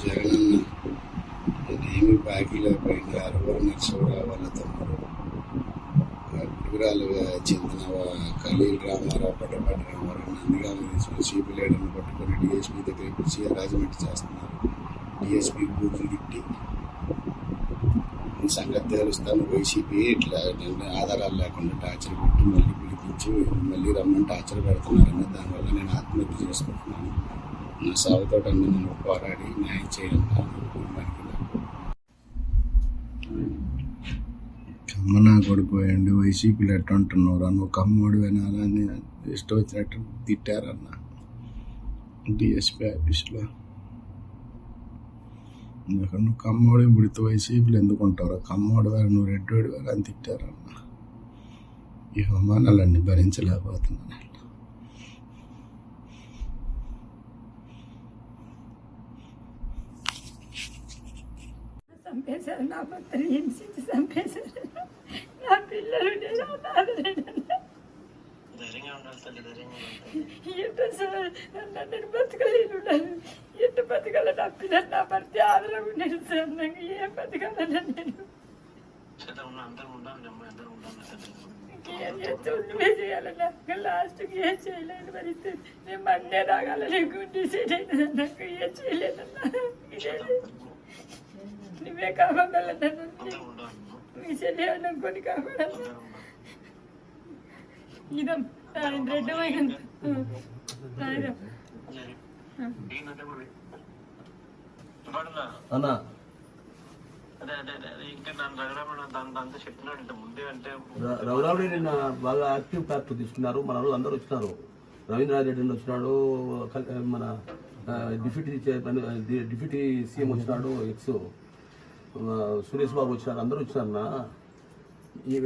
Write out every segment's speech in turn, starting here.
జగనన్న ఏమి బాకీ లేకపోయింది అరవరు నరసింహరావు వాళ్ళ తమ్ముడు. వివరాలుగా చెందిన ఖలీల్ రామారావు పట్టపాటి రామారావు నందిగాలు తీసుకుని సిపి పట్టుకొని డిఎస్పీ దగ్గర పిలిచి రాజమండ్రి చేస్తున్నారు. డిఎస్పీ బూతులు తిట్టి. సంగతి తెలుస్తాను. వైసీపీ ఇట్లా ఆధారాలు లేకుండా టార్చర్ పెట్టి మళ్ళీ పిలిపించి మళ్ళీ రమ్మని టార్చర్ పెడుతున్నారని దానివల్ల నేను ఆత్మహత్య చేసుకుంటున్నాను. నా సాగుతో నేను పోరాడి న్యాయం చేయాలన్నారు అమ్మ నా కొడుకు పోయండి వైసీపీలు ఎట్ట అని ఒక అమ్మోడు వినాలని ఇష్టం వచ్చినట్టు తిట్టారన్న. డిఎస్పీ ఆఫీస్లో. ఎందుకంటే నువ్వు కమ్మోడు ఇప్పుడు వైసీపీలు ఎందుకు ఉంటారు కమ్మోడు వారు నువ్వు రెడ్డోడు వారు అని తిట్టారన్న. ఈ అవమానాలన్నీ భరించలేకపోతున్నాను. చంపేశారు నా భర్తని హింసించి చంపేశారు నా పిల్లలు నేను అనాథలేనన్నా. ధైర్యంగా ఉండాలి తల్లి ధైర్యంగా ఉండాలి ఎట్ట సార్ అన్న నేను బతకలేను ఎట్ట బతకాల నా పిల్లలు నా భర్త ఆదరవు నేను సార్ నాకు ఏం బతకాలన్నా నేను చేద్దాం ఉన్న అందరం ఉండాలి అమ్మాయి అందరం ఉండాలి తల్లి ఏం చేస్తే నువ్వే చేయాలన్నా లాస్ట్కి ఏం చేయలేని పరిస్థితి నేను మండే రాగాలని గుండె సీట్ అయినది నాకు ఏం చేయలేదన్నా ఇదే నువ్వే అందరం ఉండాలి మీ కావాలన్నా. అందరం ఉండాలి ఇదం ఆయన రెడ్డి వైకుంఠ రాయడం ఏంటంటే మరి? ఇవాళ అన్న. అదే అదే అదే అదే. ఇంకా నన్ను రఘురామణ దాని దాంతో చెప్తున్నాడు ఇంత ముందే అంటే ర- రఘురాముడి నిన్న బాగా యాక్టివ్ ప్యాక్ట్ తీసుకున్నారు. మన వాళ్ళు అందరూ వచ్చినారు. రవీంద్రనాథ్ రెడ్డి వచ్చినాడు. మన డిప్యూటీ డిప్యూటీ సీఎం వచ్చినాడు ఎక్స్. సురేష్ బాబు వచ్చినారు అందరూ వచ్చినారన్న ఈ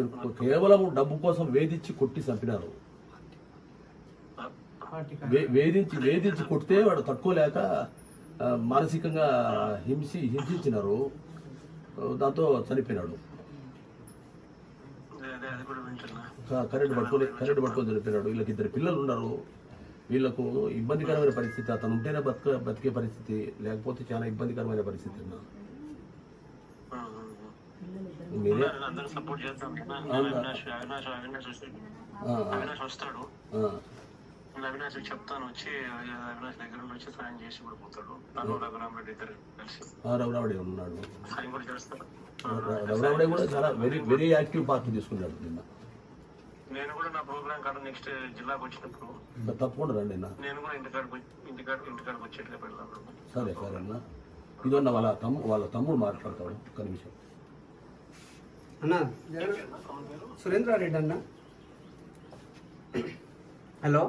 కేవలం డబ్బు కోసం వేధించి కొట్టి చంపినారు. వేధించి వేధించి కొడితే వాడు తట్టుకోలేక మానసికంగా హింసి హింసించినారు. దాంతో చనిపోయినాడు. కరెంట్ పట్టుకొని కరెంట్ పట్టుకొని చనిపోయినాడు. వీళ్ళకి ఇద్దరు పిల్లలు ఉన్నారు. వీళ్ళకు ఇబ్బందికరమైన పరిస్థితి అతను ఉంటేనే బతక బతికే పరిస్థితి లేకపోతే చాలా ఇబ్బందికరమైన పరిస్థితి అన్న మీరే అందరూ సపోర్ట్ చేద్దాం అవినాష్ అవినాష్ అవినాష్ అవినాష్ వస్తాడు. అవినాష్ చెప్తాను వచ్చి అవినాష్ దగ్గర వచ్చి సాయం చేసి కూడా పోతాడు. తను రఘురామరెడ్డి ఇద్దరు కలిసి. ఆ, రఘురాముడే ఉన్నాడు. సాయం కూడా చేస్తారు. ర- రఘురాముడే కూడా చాలా వెరీ వెరీ యాక్టివ్ పార్ట్ తీసుకున్నాడు నిన్న. నేను కూడా నా ప్రోగ్రామ్ కాడ నెక్స్ట్ జిల్లాకు వచ్చినప్పుడు తప్పకుండా రండి నేను కూడా ఇంటికాడికి ఇంటికాడ ఇంటికాడికి వచ్చేట్లే పెడతాను సరే సరే అన్న. ఇదన్న వాళ్ళ తమ్ము వాళ్ళ తమ్ముడు మాట్లాడతాడు. నిమిషం. అన్న? సురేంద్రారెడ్డి అన్న హలో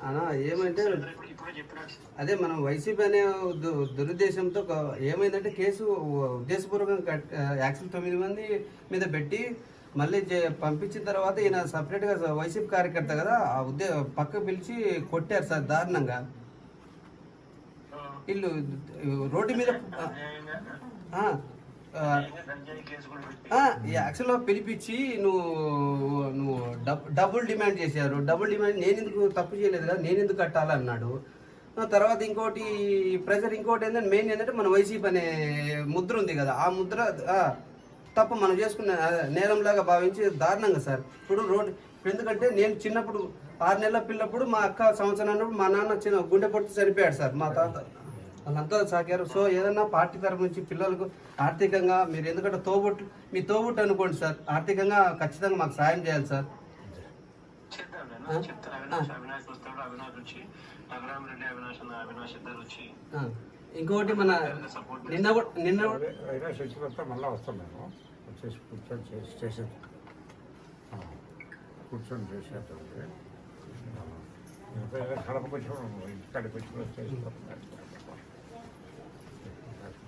అన్న ఏమంటే అదే మనం వైసీపీ అనే దురుద్దేశంతో ఏమైందంటే కేసు ఉద్దేశపూర్వకంగా యాక్చువల్ తొమ్మిది మంది మీద పెట్టి మళ్ళీ పంపించిన తర్వాత ఈయన సపరేట్గా వైసీపీ కార్యకర్త కదా ఆ ఉద్దే పక్క పిలిచి కొట్టారు సార్ దారుణంగా. వీళ్ళు రోడ్డు మీద ఈ యాక్చువల్గా పిలిపించి నువ్వు నువ్వు డబ్ డబుల్ డిమాండ్ చేశారు. డబుల్ డిమాండ్ నేను ఎందుకు తప్పు చేయలేదు కదా నేను ఎందుకు కట్టాలన్నాడు తర్వాత ఇంకోటి ప్రెషర్ ఇంకోటి ఏంటంటే మెయిన్ ఏంటంటే మన వైసీపీ అనే ముద్ర ఉంది కదా ఆ ముద్ర తప్ప తప్పు మనం చేసుకున్న నేరంలాగా భావించి దారుణంగా సార్. ఇప్పుడు రోడ్ ఎందుకంటే నేను చిన్నప్పుడు ఆరు నెలల పిల్లప్పుడు మా అక్క సంవత్సరం అన్నప్పుడు మా నాన్న చిన్న గుండె పొట్టి చనిపోయాడు సార్ మా తాత. వాళ్ళంతా సాగారు సో ఏదన్నా పార్టీ తరఫు నుంచి పిల్లలకు ఆర్థికంగా మీరు ఎందుకంటే తోబుట్టు మీ తోబుట్టు అనుకోండి సార్. ఆర్థికంగా ఖచ్చితంగా మాకు సాయం చేయాలి సార్. అవినాష్ అవినాష్ అవినాష్ వచ్చి అవినాష్ అవినాష్ వచ్చి ఇంకొకటి మన సపోర్ట్ నిన్న కూడా నిన్న కూడా- అయినా చచ్చిపోతే మళ్ళీ వస్తాం మేము. వచ్చేసి కూర్చొని చేసి చేసేది ఆ, కూర్చొని చేసేది కడప వచ్చి ఇంటికాడికి వచ్చి